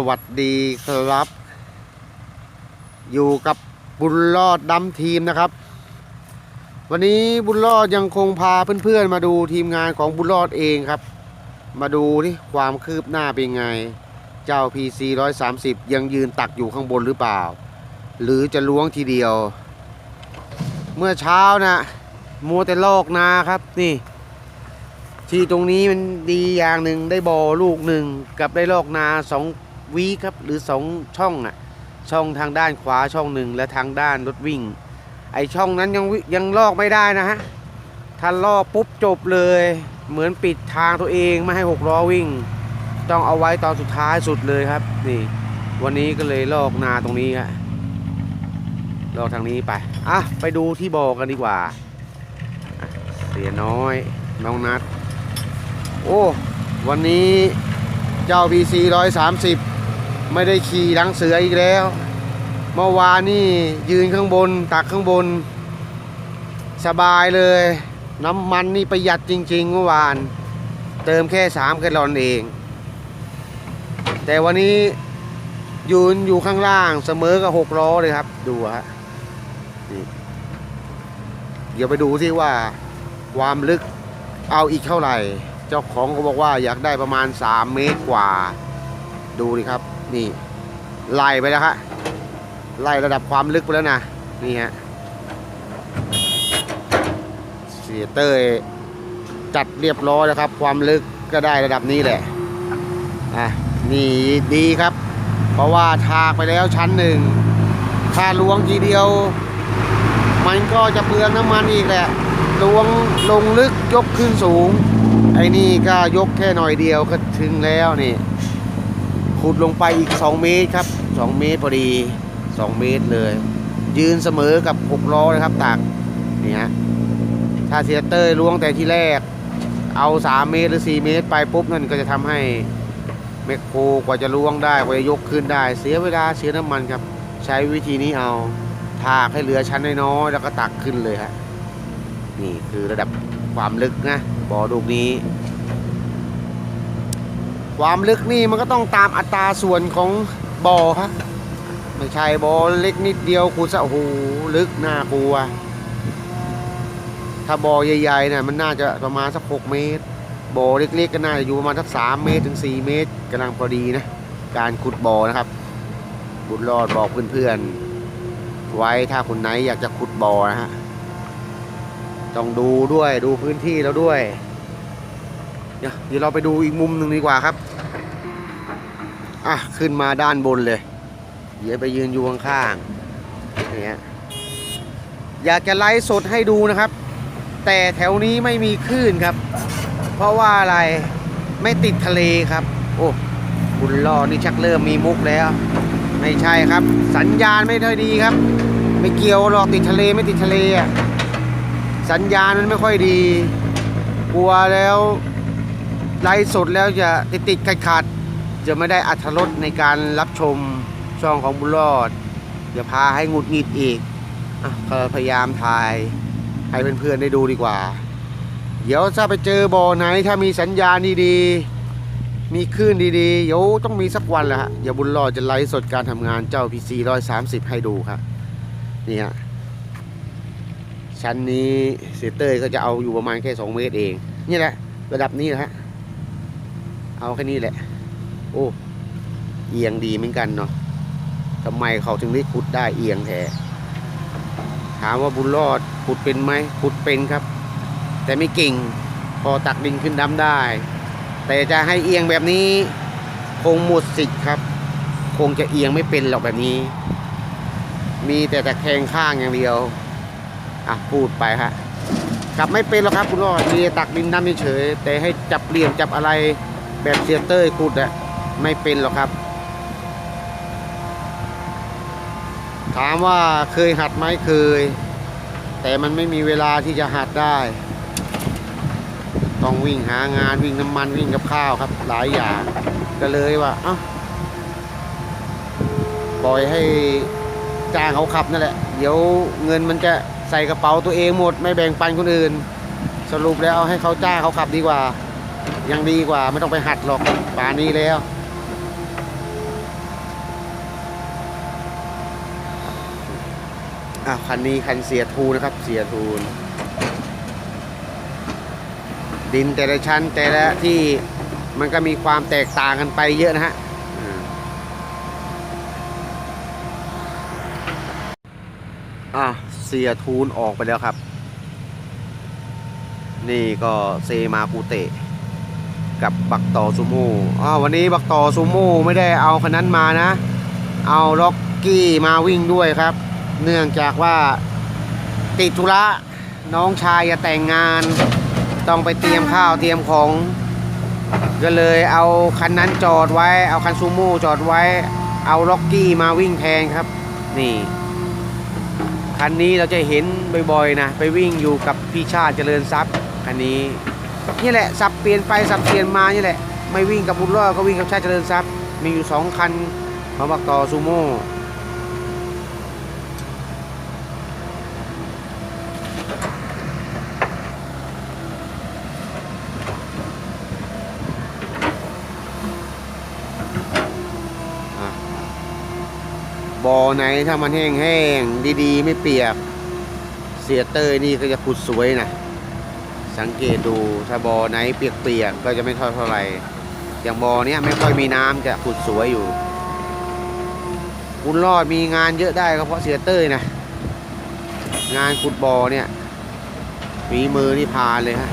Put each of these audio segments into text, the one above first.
สวัสดีครับ อยู่กับบุญรอดดำทีมนะครับ วันนี้บุญรอดยังคงพาเพื่อนๆ มาดูทีมงานของบุญรอดเองครับ มาดูที่ความคืบหน้าเป็นไง เจ้า PC 130 ยังยืนตักอยู่ข้างบนหรือเปล่า หรือจะล้วงทีเดียว เมื่อเช้านะมัวแต่ลอกนาครับนี่ที่ตรงนี้มันดีอย่างหนึ่งได้บอลูกหนึ่งกับได้ลอกนาสอง วีครับหรือสองช่องอะช่องทางด้านขวาช่องหนึ่งและทางด้านรถวิ่ง ไอช่องนั้นยังวิยังลอกไม่ได้นะฮะถ้าลอกปุ๊บจบเลย เหมือนปิดทางตัวเองไม่ให้หกล้อวิ่ง ต้องเอาไว้ตอนสุดท้ายสุดเลยครับนี่ วันนี้ก็เลยลอกนาตรงนี้ฮะลอกทางนี้ไปอะไปดูที่บอกันดีกว่าเสียน้อยน้องนัด โอ้ วันนี้เจ้า BC 130 ไม่ได้ขี่หลังเสืออีกแล้วเมื่อวานนี่ยืนข้างบน ตักข้างบน สบายเลย น้ำมันนี่ประหยัดจริงๆเมื่อวาน เติมแค่3แกลอนเอง แต่วันนี้ยืนอยู่ข้างล่างเสมอกับ6ล้อเลยครับ ดูฮะเดี๋ยวไปดูที่ว่าความลึกเอาอีกเท่าไหร่ เจ้าของก็บอกว่าอยากได้ประมาณ 3 เมตรกว่า ดูดิครับ นี่ไล่ไปแล้วฮะไล่ระดับความลึกไปแล้วนะนี่ฮะเสียเต้ยจัดเรียบร้อยแล้วครับ ความลึกก็ได้ระดับนี้แหละอะนี่ดีครับ เพราะว่าทากไปแล้วชั้นหนึ่งถ้าล้วงทีเดียว มันก็จะเปลืองน้ำมันอีกแหละล้วงลงลึกยกขึ้นสูง ไอ้นี่ก็ยกแค่หน่อยเดียวก็ถึงแล้วนี่ ขุดลงไปอีก 2 เมตรครับ 2 เมตรพอดี 2 เมตรเลย ยืนเสมอกับ6ล้อนะครับตักนี่ฮะถ้าเสียเต้ยล้วงแต่ที่แรก เอา 3 เมตรหรือ 4 เมตร ไปปุ๊บนั่นก็จะทำให้แมคโครกว่าจะล้วงได้กว่าจะยกขึ้นได้ เสียเวลาเสียน้ำมันครับ ใช้วิธีนี้เอาทากให้เหลือชั้นน้อยๆแล้วก็ตักขึ้นเลยฮะนี่คือระดับความลึกนะบ่อลูกนี้ ความลึกนี่มันก็ต้องตามอัตราส่วนของบ่อครับไม่ใช่บ่อเล็กนิดเดียวคูซะโอ้โหลึกน่ากลัว ถ้าบ่อใหญ่ๆเนี่ยมันน่าจะประมาณสัก6เมตรบ่อเล็กๆก็น่าจะอยู่ประมาณสัก3เมตรถึง4เมตรกำลังพอดีนะ การขุดบ่อนะครับบุญรอดบอกเพื่อนๆไว้ถ้าคนไหนอยากจะขุดบ่อนะฮะต้องดูด้วยดูพื้นที่แล้วด้วย เดี๋ยวเดี๋ยวเราไปดูอีกมุมหนึ่งดีกว่าครับ อะ ขึ้นมาด้านบนเลย เดี๋ยวไปยืนอยู่ข้างๆเนี่ยอยากจะไลฟ์สดให้ดูนะครับ แต่แถวนี้ไม่มีคลื่นครับ เพราะว่าอะไรไม่ติดทะเลครับ โอ้บุญรอนี่ชักเริ่มมีมุกแล้ว ไม่ใช่ครับ สัญญาณไม่ค่อยดีครับ ไม่เกี่ยวหรอกติดทะเลไม่ติดทะเลอะสัญญาณมันไม่ค่อยดี กลัวแล้ว ไลฟ์สดแล้วจะติดติดขัดขัดๆจะไม่ได้อัธรสในการรับชมช่องของบุญรอดจะพาให้งุดหงิดอีกอก็พยายามถ่ายให้เพื่อนๆได้ดูดีกว่า เดี๋ยวถ้าไปเจอบ่อไหนถ้ามีสัญญาณดีๆ มีคลื่นดีๆ เดี๋ยวต้องมีสักวันแหละฮะเดี๋ยวบุญรอดจะไลฟ์สดการทำงานเจ้า PC 130 ให้ดูครับนี่ฮะชั้นนี้เสียเต้ยก็จะเอาอยู่ประมาณแค่ 2 เมตรเอง นี่แหละ ระดับนี้นะฮะ เอาแค่นี้แหละ โอ้ เอียงดีเหมือนกันเนาะทำไมเขาถึงได้ขุดได้เอียงแท้ถามว่าบุญรอดขุดเป็นไหมขุดเป็นครับ แต่ไม่เก่ง พอตักดินขึ้นดำได้ แต่จะให้เอียงแบบนี้ คงหมดสิทธิ์ครับ คงจะเอียงไม่เป็นหรอกแบบนี้ มีแต่ตะแคงข้างอย่างเดียว อะพูดไปฮะกลับไม่เป็นหรอกครับคุณรอดมีตักดินน้ำเฉยแต่ให้จับเหลี่ยมจับอะไร แบบเซียเตอร์ขุดอะไม่เป็นหรอกครับ ถามว่าเคยหัดไหมเคย แต่มันไม่มีเวลาที่จะหัดได้ ต้องวิ่งหางานวิ่งน้ำมันวิ่งกับข้าวครับ หลายอย่างก็เลยว่าเอ้าปล่อยให้จ้างเขาขับนั่นแหละ เดี๋ยวเงินมันจะใส่กระเป๋าตัวเองหมด ไม่แบ่งปันคนอื่น สรุปแล้วเอาให้เขาจ้างเขาขับดีกว่า ยังดีกว่าไม่ต้องไปหัดหรอกป่านี้แล้ว อะคันนี้คันเสียทูนะครับ เสียทูน ดินแต่ละชั้นแต่ละที่มันก็มีความแตกต่างกันไปเยอะนะฮะอะเสียทูนออกไปแล้วครับ นี่ก็เซมากูเตะ กับบักต่อซูโม่อ๋อวันนี้บักต่อซูโม่ไม่ได้เอาคันนั้นมานะ เอาล็อกกี้มาวิ่งด้วยครับ เนื่องจากว่าติดธุระน้องชายจะแต่งงาน ต้องไปเตรียมข้าวเตรียมของ ก็เลยเอาคันนั้นจอดไว้ เอาคันซูโม่จอดไว้ เอาล็อกกี้มาวิ่งแทนครับ นี่คันนี้เราจะเห็นบ่อยๆนะ ไปวิ่งอยู่กับพี่ชาติเจริญทรัพย์คันนี้ นี่แหละสับเปลี่ยนไปสับเปลี่ยนมานี่แหละ ไม่วิ่งกับบุญรอดก็วิ่งกับชาติเจริญทรัพย์มีอยู่สองคันมาบักต่อซูโม่บ่อไหนถ้ามันแห้งๆดีๆ ไม่เปียก เสียเตยนี่ก็จะขุดสวยนะ สังเกตดูถ้าบ่อไหนเปียกๆก็จะไม่เท่าเท่าไหร่อย่างบ่อเนี้ยไม่ค่อยมีน้ำจะขุดสวยอยู่ คุณรอดมีงานเยอะได้ก็เพราะเสียเต้ยนะงานขุดบ่อเนี่ยฝีมือนี่พานเลยฮะ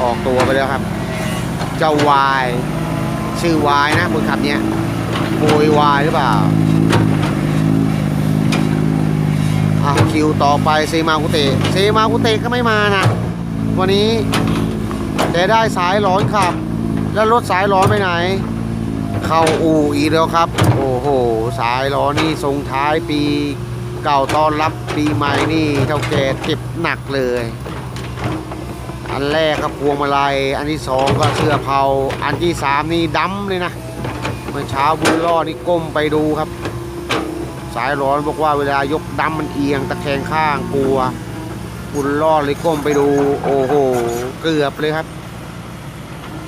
ออกตัวไปแล้วครับ เจ้าวาย ชื่อวายนะคนขับเนี้ยโวยวายหรือเปล่า อะ คิวต่อไปเซมากุเตะเซมากุเตะก็ไม่มานะ วันนี้ แต่ได้สายร้อนขับ แล้วรถสายร้อนไปไหน เข้าอู่อีกแล้วครับ โอ้โห สายร้อนนี่ส่งท้ายปี เก่าตอนรับปีใหม่นี่เท่าแก่เจ็บหนักเลย อันแรกก็พวงมาลัย อันที่สองก็เสื้อเผา อันที่สามนี่ดำเลยนะ เมื่อเช้าบุญรอดนี่ก้มไปดูครับ สายร้อนบอกว่าเวลายกดำมันเอียงตะแคงข้างกลัว บุญรอดเลยก้มไปดู โอ้โห เกือบเลยครับ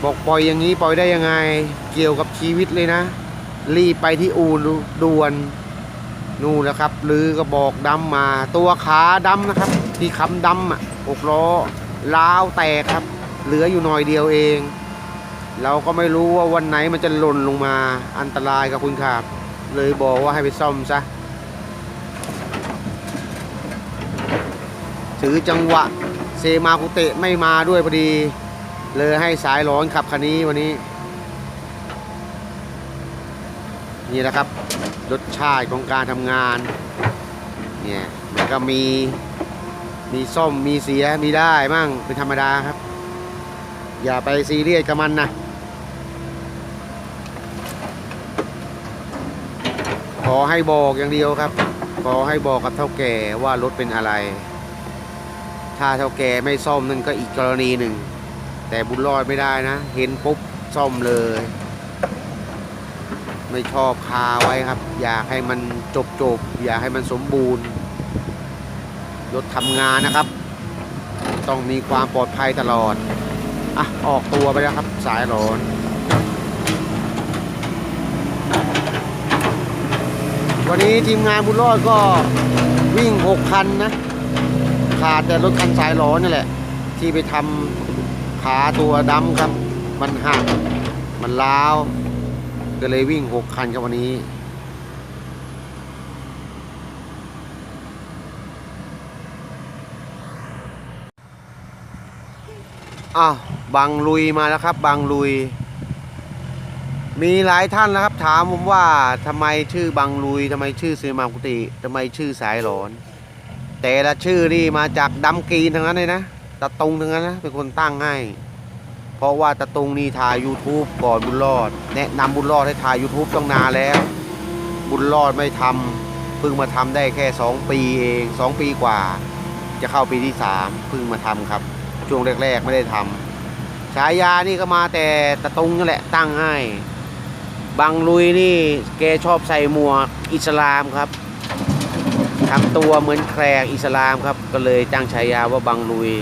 บอกปล่อยอย่างนี้ปล่อยได้ยังไง เกี่ยวกับชีวิตเลยนะ รีบไปที่อูด่วนนู่นนะครับลือกระบอกดำมา ตัวขาดำนะครับ ที่คำดำอะหกล้อล้าวแตกครับ เหลืออยู่หน่อยเดียวเอง เราก็ไม่รู้ว่าวันไหนมันจะหล่นลงมาอันตรายกับคุณครับ เลยบอกว่าให้ไปซ่อมซะถือจังหวะเซมาคุเตะไม่มาด้วยพอดี เลยให้สายร้อนขับคันนี้วันนี้ นี่แหละครับรสชาติของการทำงาน เนี่ยมันก็มีมีส้มมีเสียมีได้มั่งเป็นธรรมดาครับ อย่าไปซีเรียสกับมันนะ อให้บอกอย่างเดียวครับ ขอให้บอกกับเท่าแก่ว่ารถเป็นอะไร ถ้าเท่าแก่ไม่ซ่อมนั่นก็อีกกรณีหนึ่ง แต่บุญรอดไม่ได้นะ เห็นปุ๊บซ่อมเลย ไม่ชอบคาไว้ครับ อยากให้มันจบจบๆอยากให้มันสมบูรณ์ รถทำงานนะครับ ต้องมีความปลอดภัยตลอด อะ ออกตัวไปแล้วครับ สายร้อน วันนี้ทีมงานบุญรอดก็วิ่ง 6 คันนะ ขาดแต่รถคันสายร้อนี่แหละ ที่ไปทำขาตัวดำครับ มันหัก มันล้าว ก็เลยวิ่ง 6 คันครับวันนี้อ้าวบางลุยมาแล้วครับ บางลุย มีหลายท่านแล้วครับ ถามผมว่าทำไมชื่อบางลุยทำไมชื่อซีมากุติทำไมชื่อสายหลอน แต่ละชื่อนี่มาจากดำกรีนทั้งนั้นเลยนะตะตุงทั้งนั้นนะเป็นคนตั้งให้ เพราะว่าตะตุงนี่ถ่าย YouTube ก่อนบุญรอด แนะนำบุญรอดให้ถ่าย YouTube ต้องนานแล้ว บุญรอดไม่ทำเพิ่งมาทำได้แค่ 2 ปีเอง 2 ปีกว่า จะเข้าปีที่3เพิ่งมาทำครับ ช่วงแรก ๆ ไม่ได้ทำฉายานี่ก็มาแต่ตะตุงนั่นแหละตั้งให้ บางลุยนี่แกชอบใส่หมวกอิสลามครับทำตัวเหมือนแครกอิสลามครับ ก็เลยตั้งฉายาว่าบางลุย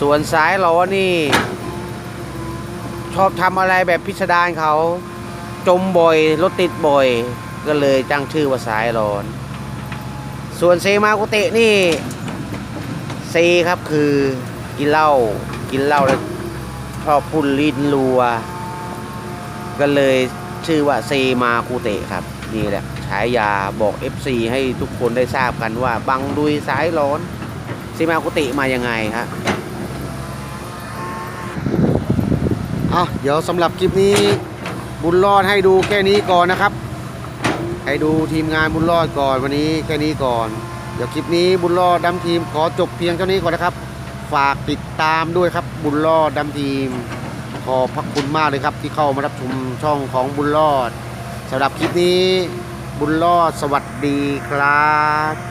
ส่วนสายล้อนี่ ชอบทำอะไรแบบพิสดารเขาจมบ่อยรถติดบ่อย ก็เลยตั้งชื่อว่าสายร้อน ส่วนเซมากุเตะนี่เซครับคือกินเหล้ากินเหล้าแล้วชอบพุ่นลิ้นรัว ก็เลย ชื่อว่าเซมากุเตะครับ นี่แหละฉายาบอก FC ให้ทุกคนได้ทราบกันว่า บังดุยสายร้อนเซมากุเตะมายังไงครับอะเดี๋ยวสำหรับคลิปนี้บุญรอดให้ดูแค่นี้ก่อนนะครับ ให้ดูทีมงานบุญรอดก่อนวันนี้แค่นี้ก่อน เดี๋ยวคลิปนี้บุญรอดดำทีมขอจบเพียงเท่านี้ก่อนนะครับ ฝากติดตามด้วยครับบุญรอดดำทีม ขอบพระคุณมากเลยครับที่เข้ามารับชมช่องของบุญรอดสำหรับคลิปนี้บุญรอดสวัสดีครับ